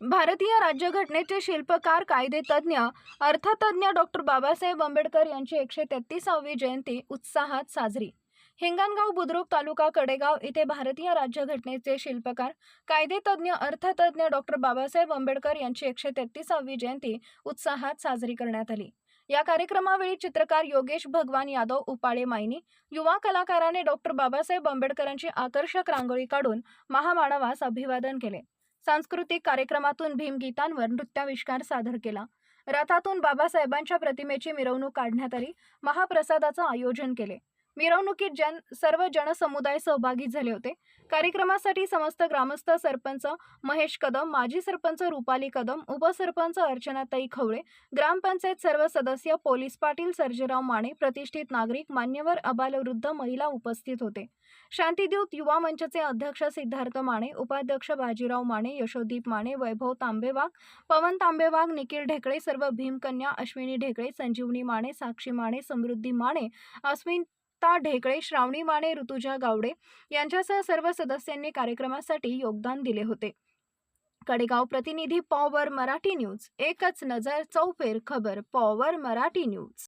भारतीय राज्यघटनेचे शिल्पकार कायदेतज्ञ अर्थतज्ञ डॉक्टर बाबासाहेब आंबेडकर यांची एकशे तेहतीसावी जयंती उत्साहात साजरी. हिंगणगाव बुद्रुक तालुका कडेगाव येथे भारतीय राज्यघटनेचे शिल्पकार कायदेतज्ञ अर्थतज्ञ डॉक्टर बाबासाहेब आंबेडकर यांची एकशे तेहतीसावी जयंती उत्साहात साजरी करण्यात आली. या कार्यक्रमावेळी चित्रकार योगेश भगवान यादव उपाळे मायनी युवा कलाकाराने डॉक्टर बाबासाहेब आंबेडकरांची आकर्षक रांगोळी काढून महामानवास अभिवादन केले. सांस्कृतिक कार्यक्रमातून भीमगीतांवर नृत्याविष्कार सादर केला. रथातून बाबासाहेबांच्या प्रतिमेची मिरवणूक काढण्यात आली. महाप्रसादाचं आयोजन केले. मिरवणुकीत जन सर्व जनसमुदाय सहभागी झाले होते. कार्यक्रमासाठी समस्त ग्रामस्थ सरपंच महेश कदम माजी सरपंच रुपाली कदम उपसरपंच अर्चनाताई खवळे ग्रामपंचायत सर्व सदस्य पोलीस पाटील सर्जेराव माने प्रतिष्ठित नागरिक मान्यवर अबालवृद्ध महिला उपस्थित होते. शांतिद्यूत युवा मंचचे अध्यक्ष सिद्धार्थ माने उपाध्यक्ष बाजीराव माने यशोदीप माने वैभव तांबेवाग पवन तांबेवाग निखिल ढेकळे सर्व भीमकन्या अश्विनी ढेकळे संजीवनी माने साक्षी माने समृद्धी माने अस्मिता ढेकळे श्रावणी माने ऋतुजा गावडे यांच्यासह सर्व सदस्यांनी कार्यक्रमासाठी योगदान दिले होते. कडेगाव प्रतिनिधी पॉवर मराठी न्यूज एकच नजर चौफेर खबर पॉवर मराठी न्यूज.